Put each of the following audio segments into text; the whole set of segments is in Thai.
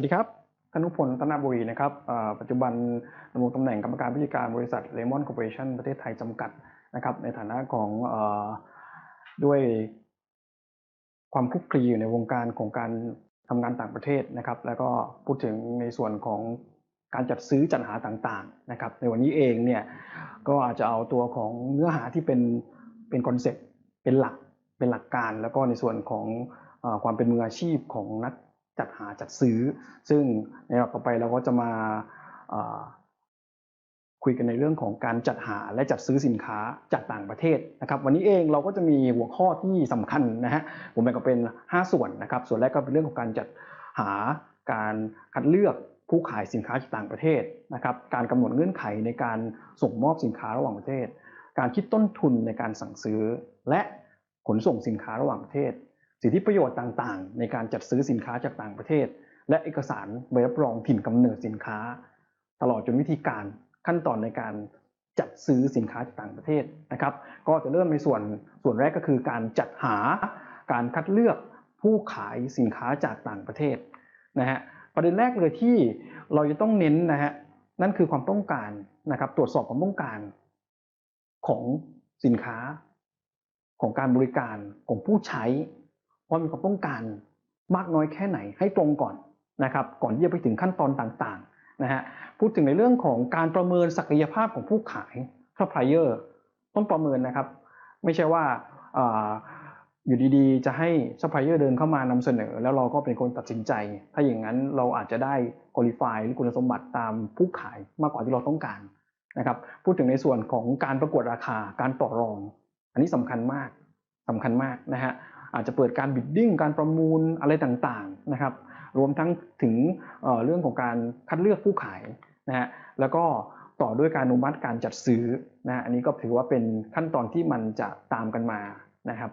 สวัสดีครับธนุพลตนาบุรีนะครับปัจจุบันดำรงตำแหน่งกรรมการผู้จัดการบริษัทเลมอนคอร์ปอเรชั่นประเทศไทยจำกัดนะครับ ในฐานะของอด้วยความคุกคลีอยู่ในวงการของการทำงานต่างประเทศนะครับ แล้วก็พูดถึงในส่วนของการจัดซื้อจัดหาต่างๆนะครับ ในวันนี้เองเนี่ยก็อาจจะเอาตัวของเนื้อหาที่เป็นเป็นคอนเซ็ปต์เป็นหลักเป็นหลักการ แล้วก็ในส่วนของอความเป็นมืออาชีพของนัก จัดหาจัดซื้อ ซึ่งในรอบต่อไปเราก็จะมาคุยกันในเรื่องของการจัดหาและจัดซื้อสินค้าจากต่างประเทศนะครับ วันนี้เองเราก็จะมีหัวข้อที่สำคัญนะฮะผมแบ่งออกเป็น 5 ส่วนนะครับ ส่วนแรกก็เป็นเรื่องของการจัดหาการคัดเลือกผู้ขายสินค้าจากต่างประเทศนะครับ การกำหนดเงื่อนไขในการส่งมอบสินค้าระหว่างประเทศ การคิดต้นทุนในการสั่งซื้อ และขนส่งสินค้าระหว่างประเทศ สิทธิประโยชน์ต่างๆ ในการจัดซื้อสินค้าจากต่างประเทศ และเอกสารใบรับรองถิ่นกำเนิดสินค้า ตลอดจนวิธีการขั้นตอนในการจัดซื้อสินค้าจากต่างประเทศนะครับ ก็จะเริ่มในส่วนส่วนแรกก็คือการจัดหาการคัดเลือกผู้ขายสินค้าจากต่างประเทศนะฮะประเด็นแรกเลยที่เราจะต้องเน้นนะฮะนั่นคือความต้องการนะครับตรวจสอบความต้องการของสินค้าของการบริการของผู้ใช้ ว่ามีความต้องการมากน้อยแค่ไหนให้ตรงก่อนนะครับ ก่อนที่จะไปถึงขั้นตอนต่างๆนะฮะพูดถึงในเรื่องของการประเมินศักยภาพของผู้ขายซัพพลายเออร์ต้องประเมินนะครับ ไม่ใช่ว่าอยู่ดีๆ จะให้ซัพพลายเออร์เดินเข้ามานำเสนอ แล้วเราก็เป็นคนตัดสินใจ ถ้าอย่างนั้นเราอาจจะได้คุริฟายหรือคุณสมบัติตามผู้ขายมากกว่าที่เราต้องการนะครับ พูดถึงในส่วนของการประกวดราคาการต่อรอง อันนี้สำคัญมากสำคัญมากนะฮะ อาจจะเปิดการบิดดิ้งการประมูลอะไรต่างๆนะครับ รวมทั้งถึงเเรื่องของการคัดเลือกผู้ขายนะฮะแล้วก็ต่อด้วยการอนุมัติการจัดซื้อนะอันนี้ก็ถือว่าเป็นขั้นตอนที่มันจะตามกันมานะครับ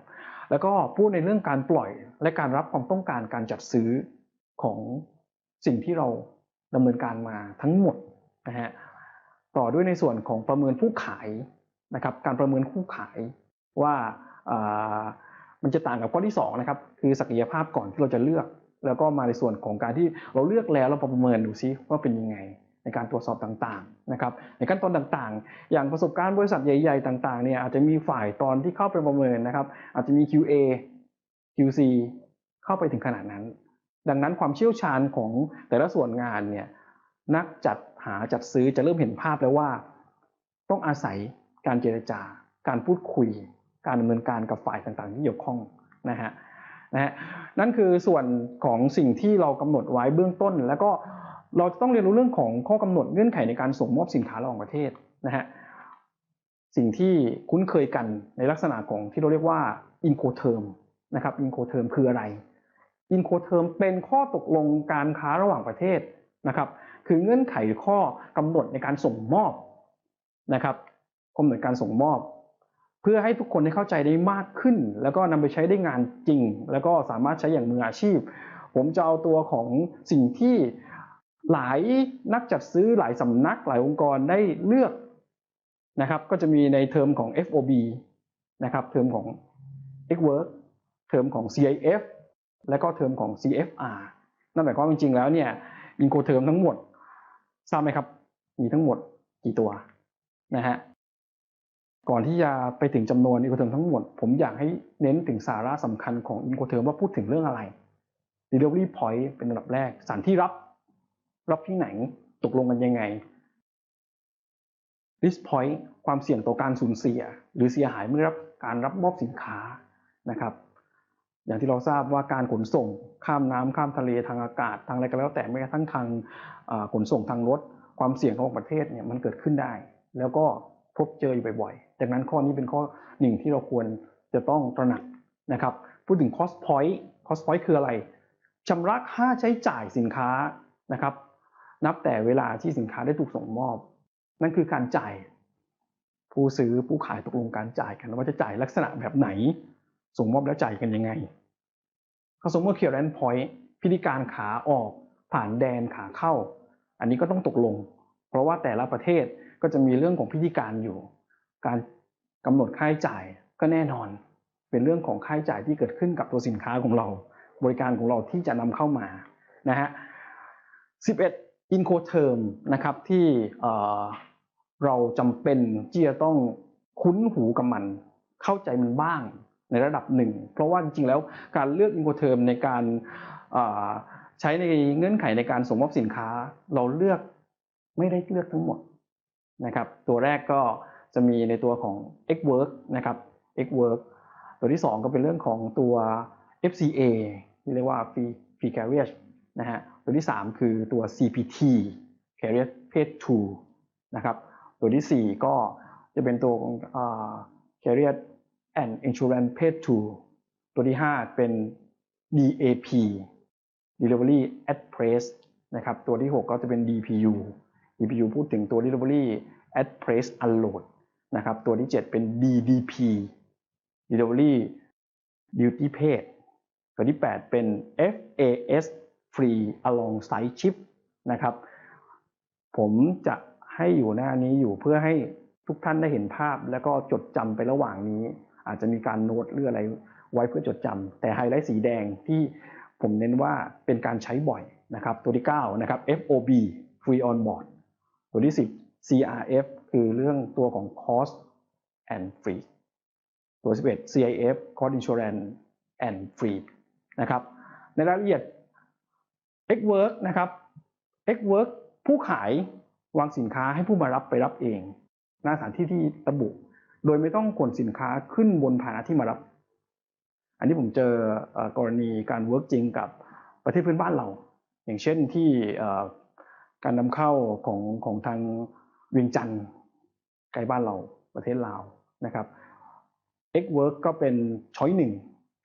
แล้วก็พูดในเรื่องการปล่อยและการรับความต้องการการจัดซื้อของสิ่งที่เราดำเนินการมาทั้งหมดนะฮะต่อด้วยในส่วนของประเมินผู้ขายนะครับ การประเมินผู้ขายว่า มันจะต่างกับข้อที่2นะครับคือศักยภาพก่อนที่เราจะเลือก แล้วก็มาในส่วนของการที่เราเลือกแล้วเราประเมินดูซิว่าเป็นยังไงในการตรวจสอบต่างๆนะครับในขั้นตอนต่างๆ อย่างประสบการณ์บริษัทใหญ่ ๆ ต่างๆเนี่ยอาจจะมีฝ่ายตอนที่เข้าไปประเมินนะครับ อาจจะมี QA QC เข้าไปถึงขนาดนั้น ดังนั้นความเชี่ยวชาญของแต่ละส่วนงานเนี่ยนักจัดหาจัดซื้อจะเริ่มเห็นภาพแล้วว่า ต้องอาศัยการเจรจาการพูดคุย การดำเนินการกับฝ่ายต่างๆ ที่เกี่ยวข้องนะฮะนะฮะนั่นคือส่วนของสิ่งที่เรากำหนดไว้เบื้องต้น แล้วก็เราต้องเรียนรู้เรื่องของข้อกำหนดเงื่อนไขในการส่งมอบสินค้าระหว่างประเทศนะฮะสิ่งที่คุ้นเคยกันในลักษณะของที่เราเรียกว่า Incoterm นะครับ Incoterm คืออะไร Incoterm เป็นข้อตกลงการค้าระหว่างประเทศนะครับคือเงื่อนไขข้อกำหนดในการส่งมอบนะครับกำหนดการส่งมอบ พื่อให้ทุกคนได้เข้าใจได้มากขึ้น แล้วก็นำไปใช้ได้งานจริง แล้วก็สามารถใช้อย่างมืออาชีพ ผมจะเอาตัวของสิ่งที่หลายนักจัดซื้อหลายสำนักหลายองค์กรได้เลือกนะครับ ก็จะมีในเทอมของ FOB นะครับ เทอมของ Xwork เทอมของ CIF และก็เทอมของ CFR นั่นหมายความว่าจริงๆแล้วเนี่ยอินโคเทอมทั้งหมดทราบไหมครับ มีทั้งหมดกี่ตัวนะฮะ ก่อนที่จะไปถึงจำนวนอินโคเทอมทั้งหมด ผมอยากให้เน้นถึงสาระสำคัญของอินโคเทอมว่าพูดถึงเรื่องอะไร delivery point เป็นอันดับแรกสถานที่รับ รับที่ไหนตกลงกันยังไง risk point ความเสี่ยงต่อการสูญเสีย หรือเสียหายเมื่อรับการรับมอบสินค้านะครับ อย่างที่เราทราบว่าการขนส่งข้ามน้ำข้ามทะเลทางอากาศทางอะไรก็แล้วแต่ไม่กระทั่งทางขนส่งทางรถ ความเสี่ยงของประเทศเนี่ยมันเกิดขึ้นได้ แล้วก็ พบเจออยู่บ่อยๆดังนั้นข้อนี้เป็นข้อหนึ่งที่เราควรจะต้องตระหนักนะครับ พูดถึง cost point cost point คืออะไรชำระค่าใช้จ่ายสินค้านะครับ นับแต่เวลาที่สินค้าได้ถูกส่งมอบ นั่นคือการจ่าย ผู้ซื้อผู้ขายตกลงการจ่ายกันว่าจะจ่ายลักษณะแบบไหน ส่งมอบแล้วจ่ายกันยังไง customer clearance point พิธีการขาออกผ่านแดนขาเข้า อันนี้ก็ต้องตกลง เพราะว่าแต่ละประเทศก็จะมีเรื่องของพิธีการอยู่ การกำหนดค่าใช้จ่ายก็แน่นอน เป็นเรื่องของค่าใช้จ่ายที่เกิดขึ้นกับตัวสินค้าของเรา บริการของเราที่จะนำเข้ามานะฮะ11 Incoterm นะครับที่เราจำเป็นที่จะต้องคุ้นหูกับมัน เข้าใจมันบ้างในระดับหนึ่ง เพราะว่าจริงๆแล้วการเลือก Incoterm ในการใช้ในเงื่อนไขในการส่งมอบสินค้า เราเลือก ไม่ได้เลือกทั้งหมดนะครับตัวแรกก็จะมีในตัวของ Xwork นะครับ Xwork ตัวที่ 2 ก็เป็นเรื่องของตัว FCA ที่เรียกว่า Free Free Carriage นะฮะตัวที่ 3 คือตัว CPT Carriage Paid to นะครับตัวที่ 4 ก็จะเป็นตัวของ Carriage and Insurance Paid to ตัวที่ 5 เป็น DAP Delivery at Place นะครับตัวที่ 6 ก็จะเป็น DPU DPU พูดถึงตัว Delivery at Place Unload นะครับ ตัวที่ 7 เป็น DDP Delivery Duty Paid ตัวที่ 8 เป็น FAS Free Alongside Ship นะครับ ผมจะให้อยู่หน้านี้อยู่เพื่อให้ทุกท่านได้เห็นภาพ แล้วก็จดจำไประหว่างนี้ อาจจะมีการโน้ตหรืออะไรไว้เพื่อจดจำแต่ไฮไลท์สีแดงที่ผมเน้นว่าเป็นการใช้บ่อยนะครับ ตัวที่ 9 นะครับ FOB Free on Board ตัวที่ 10 CRF คือเรื่องตัวของ Cost and Free ตัว 11 CIF Cost Insurance and Free นะครับ ในรายละเอียด Xwork นะครับ Xwork ผู้ขายวางสินค้าให้ผู้มารับไปรับเองหน้าสถานที่ที่ระบุ โดยไม่ต้องขนสินค้าขึ้นบนพาหนะที่มารับ อันนี้ผมเจออกรณีการเวิร์กจริงกับประเทศเพื่อนบ้านเรา อย่างเช่นที่ การนำเข้าของของทางเวียงจันทร์ใกล้บ้านเราประเทศลาวนะครับ X Work ก็เป็นช้อยหนึ่ง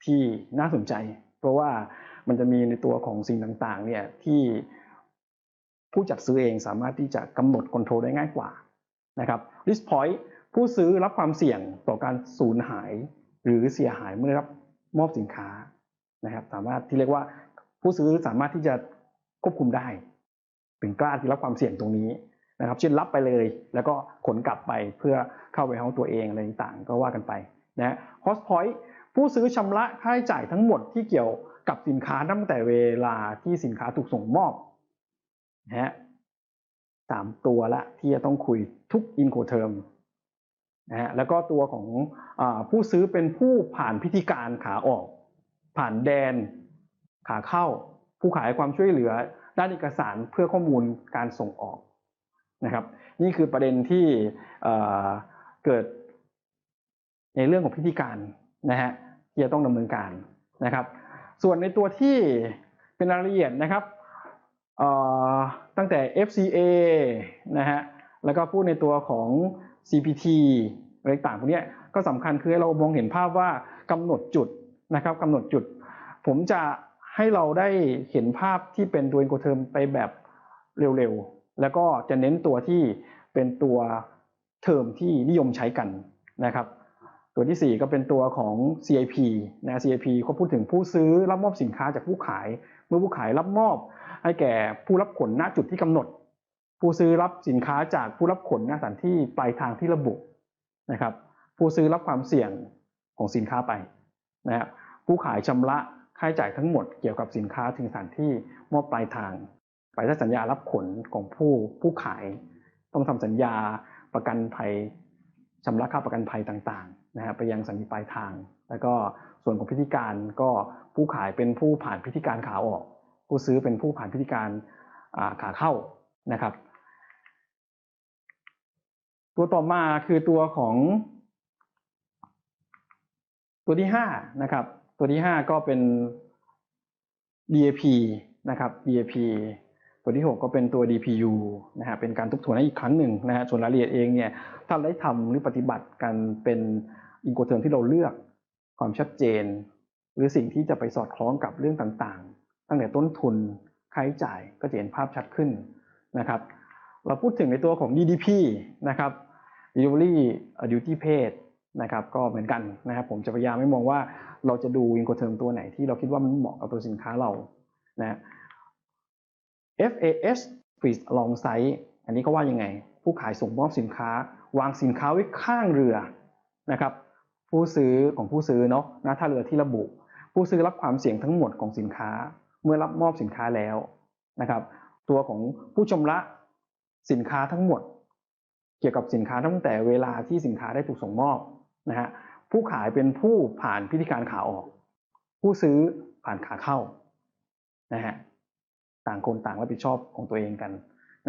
ที่น่าสนใจ เพราะว่ามันจะมีในตัวของสิ่งต่างๆเนี่ยที่ผู้จัดซื้อเองสามารถที่จะกำหนดคอนโทรลได้ง่ายกว่านะครับ risk point ผู้ซื้อรับความเสี่ยงต่อการสูญหาย หรือเสียหายเมื่อได้รับมอบสินค้านะครับ สามารถที่เรียกว่าผู้ซื้อสามารถที่จะควบคุมได้ ถึงกล้าที่รับความเสี่ยงตรงนี้นะครับ เช่นรับไปเลย แล้วก็ขนกลับไปเพื่อเข้าไปห้องตัวเองอะไรต่างๆ ก็ว่ากันไปนะ cost point ผู้ซื้อชำระค่าใช้จ่ายทั้งหมดที่เกี่ยวกับสินค้าตั้งแต่เวลาที่สินค้าถูกส่งมอบนะฮะสามตัวละที่จะต้องคุยทุก Incoterm นะฮะแล้วก็ตัวของอผู้ซื้อเป็นผู้ผ่านพิธีการขาออก ผ่านแดนขาเข้า ผู้ขายความช่วยเหลือ ด้านเอกสารเพื่อข้อมูลการส่งออกนะครับ นี่คือประเด็นที่เกิดในเรื่องของพิธีการนะฮะที่จะต้องดำเนินการนะครับ ส่วนในตัวที่เป็นรายละเอียดนะครับตั้งแต่ FCA นะฮะแล้วก็พูดในตัวของ CPT อะไรต่างพวกนี้ก็สำคัญคือให้เรามองเห็นภาพว่ากำหนดจุดนะครับกำหนดจุด ผมจะ ให้เราได้เห็นภาพที่เป็นตัว Incoterm ไปแบบเร็วๆ แล้วก็จะเน้นตัวที่เป็นตัวเทอมที่นิยมใช้กันนะครับ ตัวที่ 4 ก็เป็นตัวของ CIP นะ CIP เขาพูดถึงผู้ซื้อรับมอบสินค้าจากผู้ขาย เมื่อผู้ขายรับมอบให้แก่ผู้รับขนณจุดที่กำหนด ผู้ซื้อรับสินค้าจากผู้รับขนณสถานที่ปลายทางที่ระบุนะครับ ผู้ซื้อรับความเสี่ยงของสินค้าไปนะครับผู้ขายชำระ ค่าใช้จ่ายทั้งหมดเกี่ยวกับสินค้าถึงสถานที่มอบปลายทางไปถ้าสัญญารับขนของผู้ผู้ขาย ต้องทำสัญญาประกันภัยชำระค่าประกันภัยต่างๆนะครับไปยังสถานีปลายทาง แล้วก็ส่วนของพิธีการก็ผู้ขายเป็นผู้ผ่านพิธีการขาออก ผู้ซื้อเป็นผู้ผ่านพิธีการขาเข้านะครับ ตัวต่อมาคือตัวของ ตัวที่ห้านะครับ ตัวที่ห้าก็เป็น DAP นะครับ DAP ตัวที่หกก็เป็นตัว DPU นะฮะเป็นการทบทวนให้อีกครั้งหนึ่งนะฮะส่วนรายละเอียดเองเนี่ยถ้าได้ทำหรือปฏิบัติกันเป็นอินโกเทอมที่เราเลือกความชัดเจน หรือสิ่งที่จะไปสอดคล้องกับเรื่องต่างๆ ตั้งแต่ต้นทุนค่าใช้จ่ายก็จะเห็นภาพชัดขึ้นนะครับ เราพูดถึงในตัวของ DDP นะครับ Delivery Duty Paid นะครับก็เหมือนกันนะครับผมจะพยายามไม่มองว่าเราจะดูอินโกเทอมตัวไหนที่เราคิดว่ามันเหมาะกับตัวสินค้าเรานะ FAS Freeze Alongside อันนี้ก็ว่ายังไง ผู้ขายส่งมอบสินค้า วางสินค้าไว้ข้างเรือนะครับผู้ซื้อของผู้ซื้อเนาะหน้าท่าเรือที่ระบุ ผู้ซื้อรับความเสี่ยงทั้งหมดของสินค้า เมื่อรับมอบสินค้าแล้วนะครับ ตัวของผู้ชำระสินค้าทั้งหมด เกี่ยวกับสินค้าตั้งแต่เวลาที่สินค้าได้ถูกส่งมอบ นะฮะผู้ขายเป็นผู้ผ่านพิธีการขาออก ผู้ซื้อผ่านขาเข้านะฮะต่างคนต่างรับผิดชอบของตัวเองกัน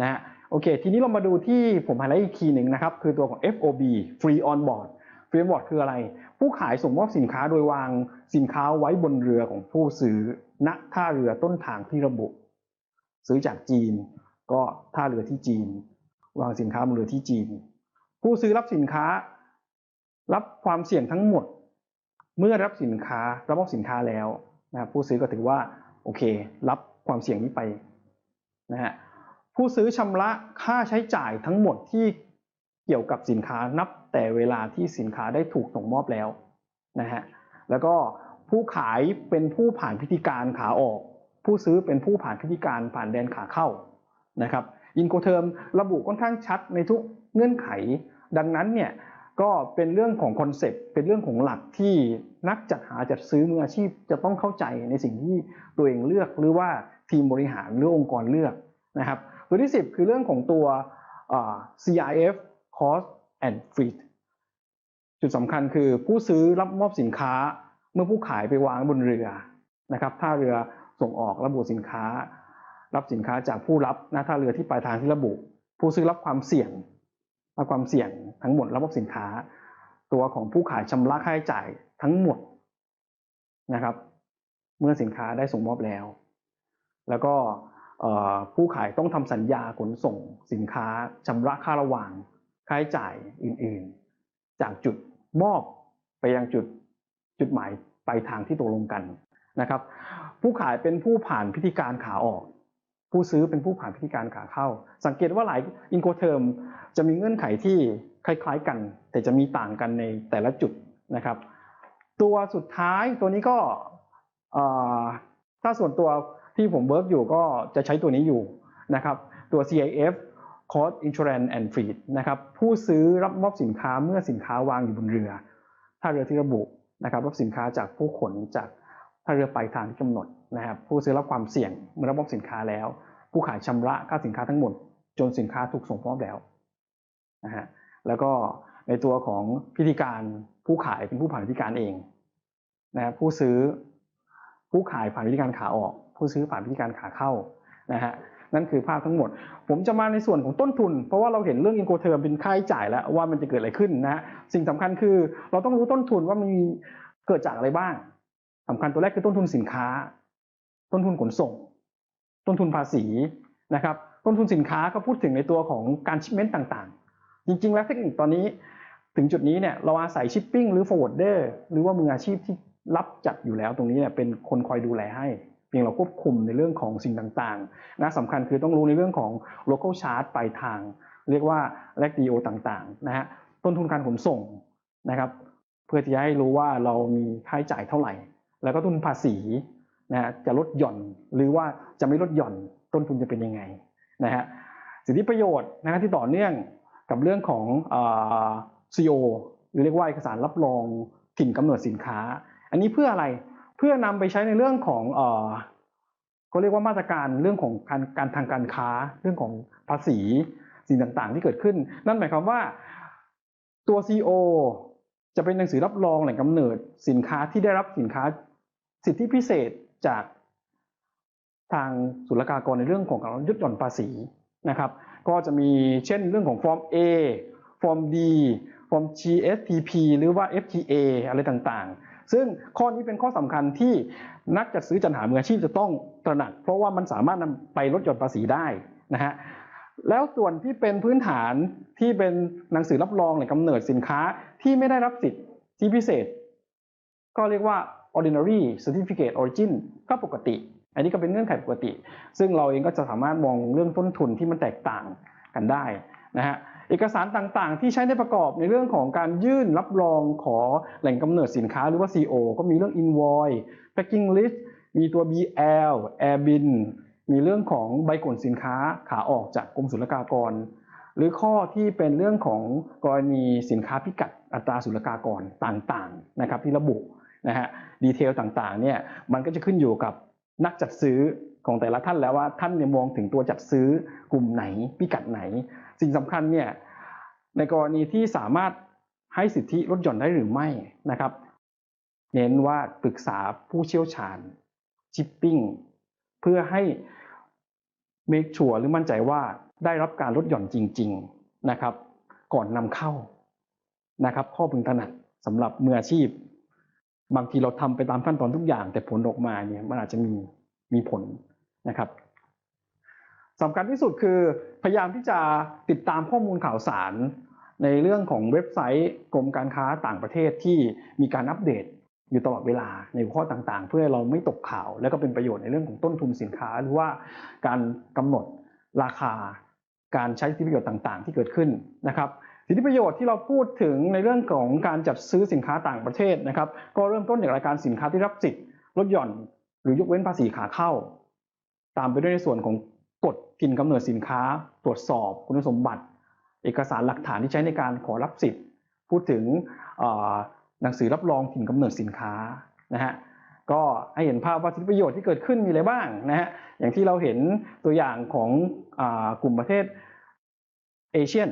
นะฮะโอเค ทีนี้เรามาดูที่ผมไฮไลท์อีกคีหนึ่งนะครับ คือตัวของ FOB Free on Board Free on Board คืออะไร ผู้ขายส่งมอบสินค้าโดยวางสินค้าไว้บนเรือของผู้ซื้อณท่าเรือต้นทางที่ระบุ ซื้อจากจีน ก็ท่าเรือที่จีน วางสินค้าบนเรือที่จีน ผู้ซื้อรับสินค้า รับความเสี่ยงทั้งหมด เมื่อรับสินค้ารับมอบสินค้าแล้วนะครับผู้ซื้อก็ถือว่าโอเค รับความเสี่ยงนี้ไปนะฮะผู้ซื้อชำระค่าใช้จ่ายทั้งหมดที่เกี่ยวกับสินค้านับแต่เวลาที่สินค้าได้ถูกส่งมอบแล้วนะฮะแล้วก็ผู้ขายเป็นผู้ผ่านพิธีการขาออก ผู้ซื้อเป็นผู้ผ่านพิธีการผ่านแดนขาเข้านะครับอินโคเทอร์มระบุค่อนข้างชัดในทุกเงื่อนไข ดังนั้นเนี่ย ก็เป็นเรื่องของคอนเซปต์เป็นเรื่องของหลักที่นักจัดหาจัดซื้อมืออาชีพจะต้องเข้าใจในสิ่งที่ตัวเองเลือกหรือว่าทีมบริหารหรือองค์กรเลือกนะครับตัวที่ 10 คือเรื่องของตัว CIF Cost and Freight จุดสำคัญคือผู้ซื้อรับมอบสินค้าเมื่อผู้ขายไปวางบนเรือนะครับท่าเรือส่งออกระบุสินค้า รับสินค้าจากผู้รับหน้าท่าเรือที่ปลายทางที่ระบุ ผู้ซื้อรับความเสี่ยง รับความเสี่ยงทั้งหมดรับมอบสินค้า ตัวของผู้ขายชำระค่าใช้จ่ายทั้งหมดนะครับ เมื่อสินค้าได้ส่งมอบแล้ว แล้วก็ผู้ขายต้องทำสัญญาขนส่งสินค้าชำระค่าระหว่างค่าใช้จ่ายอื่นๆ จากจุดมอบไปยังจุดจุดหมายปลายทางที่ตกลงกันนะครับ ผู้ขายเป็นผู้ผ่านพิธีการขาออก ผู้ซื้อเป็นผู้ผ่านพิธีการขาเข้า สังเกตว่าหลายอินโคเทอมจะมีเงื่อนไขที่คล้าย ๆ กัน แต่จะมีต่างกันในแต่ละจุดนะครับ ตัวสุดท้ายตัวนี้ก็ถ้าส่วนตัวที่ผมเวิร์กอยู่ก็จะใช้ตัวนี้อยู่นะครับตัว CIF Cost Insurance and Fleet นะครับผู้ซื้อรับมอบสินค้าเมื่อสินค้าวางอยู่บนเรือท่าเรือที่ระบุนะครับรับสินค้าจากผู้ขนจาก ท่าเรือไปทางที่กำหนดนะครับ ผู้ซื้อรับความเสี่ยงเมื่อรับมอบสินค้าแล้ว ผู้ขายชำระค่าสินค้าทั้งหมด จนสินค้าถูกส่งมอบแล้วนะฮะแล้วก็ในตัวของพิธีการผู้ขายเป็นผู้ผ่านพิธีการเองนะผู้ซื้อผู้ขายผ่านพิธีการขาออก ผู้ซื้อผ่านพิธีการขาเข้านะฮะนั่นคือภาพทั้งหมด ผมจะมาในส่วนของต้นทุน เพราะว่าเราเห็นเรื่องอินโกเทอร์เป็นค่าใช้จ่ายแล้วว่ามันจะเกิดอะไรขึ้นนะฮะสิ่งสำคัญคือเราต้องรู้ต้นทุนว่ามันมีเกิดจากอะไรบ้าง สำคัญตัวแรกคือต้นทุนสินค้า ต้นทุนขนส่ง ต้นทุนภาษีนะครับ ต้นทุนสินค้าก็พูดถึงในตัวของการชิปเมนต์ต่างๆ จริง ๆ แล้วเทคนิคตอนนี้ถึงจุดนี้เนี่ยเราอาศัยชิปปิ้งหรือฟอร์เวิร์ดอร์หรือว่ามืออาชีพที่รับจัดอยู่แล้วตรงนี้เนี่ยเป็นคนคอยดูแลให้เพียงเราควบคุมในเรื่องของสิ่งต่างๆนะสำคัญคือต้องรู้ในเรื่องของ local charge ปลายทาง เรียกว่า lag DO ต่างๆนะฮะต้นทุนการขนส่งนะครับ เพื่อที่จะให้รู้ว่าเรามีค่าใช้จ่ายเท่าไหร่ แล้วก็ต้นภาษีนะฮะจะลดหย่อนหรือว่าจะไม่ลดหย่อนต้นทุนจะเป็นยังไงนะฮะสิทธิประโยชน์นะที่ต่อเนื่องกับเรื่องของอ CO หรือเรียกว่าเอกสารรับรองถิ่นกำเนิดสินค้า อันนี้เพื่ออะไรเพื่อนำไปใช้ในเรื่องของเออเขาเรียกว่ามาตรการเรื่องของการการทางการค้าเรื่องของภาษีสิ่งต่างๆ ที่เกิดขึ้น นั่นหมายความว่าตัว CO จะเป็นหนังสือรับรองแหล่งกำเนิดสินค้าที่ได้รับสินค้า สิทธิพิเศษจากทางศุลกากรในเรื่องของการยึดหย่อนภาษีนะครับ ก็จะมีเช่นเรื่องของฟอร์ม A ฟอร์ม D ฟอร์ม GSTP หรือว่า FTA อะไรต่างๆ ซึ่งข้อนี้เป็นข้อสำคัญที่นักจัดซื้อจัดหามืออาชีพจะต้องตระหนัก เพราะว่ามันสามารถนำไปลดหย่อนภาษีได้นะฮะแล้วส่วนที่เป็นพื้นฐานที่เป็นหนังสือรับรองแหล่งกำเนิดสินค้าที่ไม่ได้รับสิทธิพิเศษ ก็เรียกว่า ordinary certificate origin ก็ปกติ อันนี้ก็เป็นเงื่อนไขปกติ ซึ่งเราเองก็จะสามารถมองเรื่องต้นทุนที่มันแตกต่างกันได้นะฮะเอกสารต่างๆ ที่ใช้ในประกอบในเรื่องของการยื่นรับรองขอแหล่งกำเนิดสินค้าหรือว่า CO ก็มีเรื่อง invoice packing list มีตัว BL airbin มีเรื่องของใบกลสินค้าขาออกจากกรมศุลกากร หรือข้อที่เป็นเรื่องของกรณีสินค้าพิกัดอัตราศุลกากรต่างๆนะครับที่ระบุ นะฮะดีเทลต่างๆเนี่ยมันก็จะขึ้นอยู่กับนักจัดซื้อของแต่ละท่านแล้วว่าท่านเนี่ยมองถึงตัวจัดซื้อกลุ่มไหนพิกัดไหน สิ่งสำคัญเนี่ยในกรณีที่สามารถให้สิทธิลดหย่อนได้หรือไม่นะครับ เน้นว่าปรึกษาผู้เชี่ยวชาญชิปปิ้งเพื่อให้ make sure หรือมั่นใจว่าได้รับการลดหย่อนจริง ๆนะครับ ก่อนนำเข้านะครับ ข้อพึงตระหนักสำหรับมืออาชีพ บางทีเราทำไปตามขั้นตอนทุกอย่าง แต่ผลออกมาเนี่ยมันอาจจะมีมีผลนะครับสำคัญที่สุดคือพยายามที่จะติดตามข้อมูลข่าวสารในเรื่องของเว็บไซต์กรมการค้าต่างประเทศที่มีการอัปเดตอยู่ตลอดเวลาในหัวข้อต่างๆ เพื่อเราไม่ตกข่าว และก็เป็นประโยชน์ในเรื่องของต้นทุนสินค้า หรือว่าการกำหนดราคาการใช้สิทธิประโยชน์ต่างๆ ที่เกิดขึ้นนะครับ สิทธิประโยชน์ที่เราพูดถึงในเรื่องของการจัดซื้อสินค้าต่างประเทศนะครับ ก็เริ่มต้นจากรายการสินค้าที่รับสิทธิ์ลดหย่อน หรือยกเว้นภาษีขาเข้า ตามไปด้วยในส่วนของกฎถิ่นกำเนิดสินค้า ตรวจสอบคุณสมบัติ เอกสารหลักฐานที่ใช้ในการขอรับสิทธิ์ พูดถึงหนังสือรับรองถิ่นกำเนิดสินค้านะฮะก็ให้เห็นภาพว่าสิทธิประโยชน์ที่เกิดขึ้นมีอะไรบ้างนะฮะอย่างที่เราเห็นตัวอย่างของอกลุ่มประเทศเอเชียน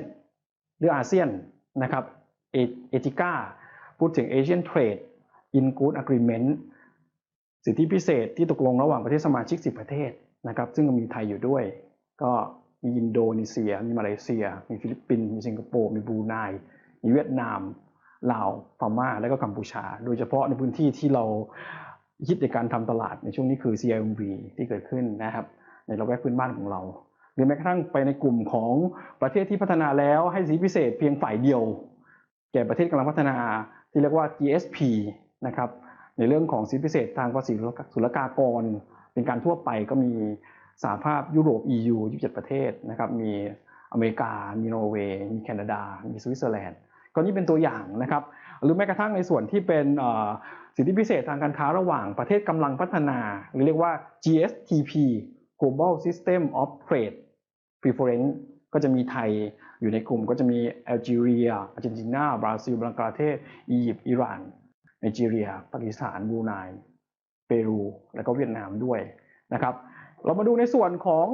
หรืออาเซียนนะครับเอติก้าพูดถึง Asian Trade in Good Agreement สิทธิพิเศษที่ตกลงระหว่างประเทศสมาชิก 10 ประเทศนะครับ ซึ่งมีไทยอยู่ด้วย ก็มีอินโดนีเซีย มีมาเลเซีย มีฟิลิปปินส์มีสิงคโปร์มีบรูไนมีเวียดนามลาวพม่าและก็กัมพูชา โดยเฉพาะในพื้นที่ที่เราคิดในการทำตลาดในช่วงนี้คือ CIMV ที่เกิดขึ้นนะครับ ในระแวกพื้นบ้านของเรา หรือแม้กระทั่งไปในกลุ่มของประเทศที่พัฒนาแล้วให้สิทธิพิเศษเพียงฝ่ายเดียว แก่ประเทศกำลังพัฒนาที่เรียกว่า GSP นะครับในเรื่องของสิทธิพิเศษทางภาษีศุลกากร เป็นการทั่วไปก็มีสหภาพยุโรป EU 27 ประเทศนะครับมีอเมริกา มีนอร์เวย์ มีแคนาดา มีสวิตเซอร์แลนด์ ก็นี่เป็นตัวอย่างนะครับ หรือแม้กระทั่งในส่วนที่เป็นสิทธิพิเศษทางการค้าระหว่างประเทศกำลังพัฒนา หรือเรียกว่า GSTP Global System of Trade Preference ก็จะมีไทยอยู่ในกลุ่มก็จะมีแอลจีเรียอาร์เจนตินาบราซิลบังกลาเทศ อียิปต์อิหร่านไนจีเรียปากีสถานบรูไนเปรู และก็เวียดนามด้วยนะครับ เรามาดูในส่วนของ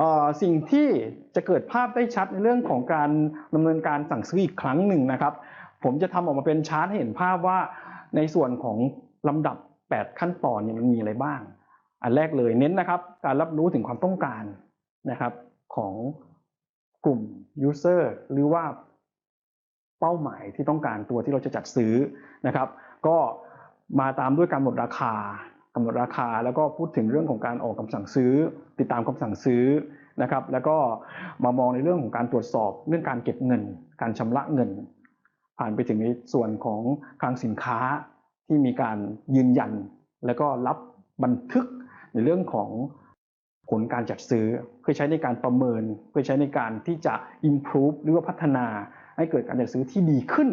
อสิ่งที่จะเกิดภาพได้ชัดในเรื่องของการดำเนินการสั่งซื้ออีกครั้งหนึ่งนะครับ ผมจะทำออกมาเป็นชาร์ตให้เห็นภาพว่าในส่วนของลำดับ 8 ขั้นตอนเนี่ยมันมีอะไรบ้าง อันแรกเลยเน้นนะครับ การรับรู้ถึงความต้องการนะครับ ของกลุ่ม user หรือว่าเป้าหมายที่ต้องการตัวที่เราจะจัดซื้อนะครับ ก็มาตามด้วยการกำหนดราคากำหนดราคาแล้วก็พูดถึงเรื่องของการออกคำสั่งซื้อ ติดตามคำสั่งซื้อนะครับ แล้วก็มามองในเรื่องของการตรวจสอบเรื่องการเก็บเงิน การชำระเงิน ผ่านไปถึงในส่วนของคลังสินค้าที่มีการยืนยัน แล้วก็รับบันทึก ในเรื่องของผลการจัดซื้อ เพื่อใช้ในการประเมิน เพื่อใช้ในการที่จะ improve หรือว่าพัฒนาให้เกิดการจัดซื้อที่ดีขึ้น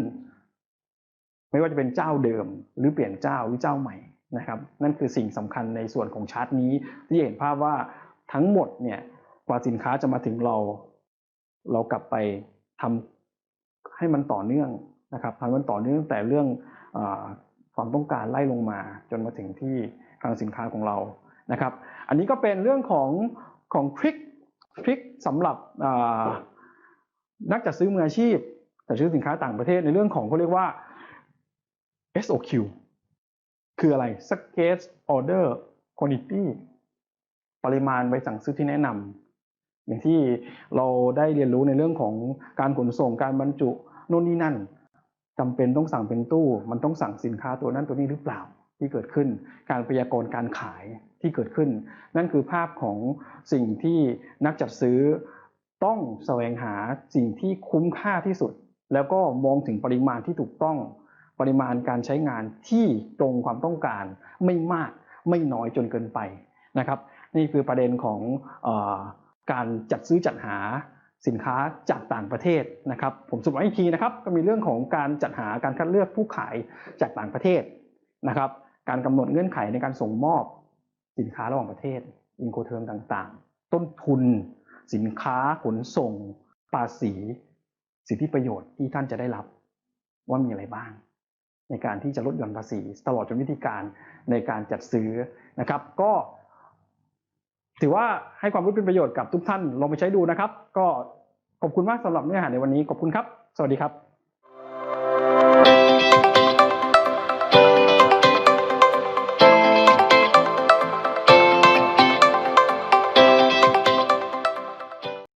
ไม่ว่าจะเป็นเจ้าเดิม หรือเปลี่ยนเจ้าหรือเจ้าใหม่นะครับ นั่นคือสิ่งสำคัญในส่วนของชาร์ตนี้ ที่เห็นภาพว่าทั้งหมดเนี่ยกว่าสินค้าจะมาถึงเรา เรากลับไปทำให้มันต่อเนื่องนะครับทำมันต่อเนื่องแต่เรื่องอความต้องการไล่ลงมา จนมาถึงที่คลังสินค้าของเรา นะครับ อันนี้ก็เป็นเรื่องของของทริคทริคสำหรับนักจัดซื้อมืออาชีพจัดซื้อสินค้าต่างประเทศในเรื่องของเขาเรียกว่า SOQ คืออะไร Suggested Order Quantity ปริมาณใบสั่งซื้อที่แนะนำอย่างที่เราได้เรียนรู้ในเรื่องของการขนส่งการบรรจุโน่นนี่นั่นจำเป็นต้องสั่งเป็นตู้ มันต้องสั่งสินค้าตัวนั้นตัวนี้หรือเปล่าที่เกิดขึ้น การพยากรณ์การขาย ที่เกิดขึ้น นั่นคือภาพของสิ่งที่นักจัดซื้อต้องแสวงหาสิ่งที่คุ้มค่าที่สุด แล้วก็มองถึงปริมาณที่ถูกต้อง ปริมาณการใช้งานที่ตรงความต้องการ ไม่มากไม่น้อยจนเกินไปนะครับ นี่คือประเด็นของอการจัดซื้อจัดหาสินค้าจากต่างประเทศนะครับ ผมสรุปอีกทีนะครับก็มีเรื่องของการจัดหาการคัดเลือกผู้ขายจากต่างประเทศนะครับ การกำหนดเงื่อนไขในการส่งมอบ สินค้าระหว่างประเทศ อินโคเทอร์มต่างๆ ต้นทุน สินค้าขนส่ง ภาษี สิทธิประโยชน์ที่ท่านจะได้รับว่ามีอะไรบ้าง ในการที่จะลดหย่อนภาษี ตลอดจนวิธีการในการจัดซื้อนะครับ ก็ ถือว่าให้ความรู้เป็นประโยชน์กับทุกท่านลองไปใช้ดูนะครับ ก็ขอบคุณมากสำหรับเนื้อหาในวันนี้ขอบคุณครับ สวัสดีครับ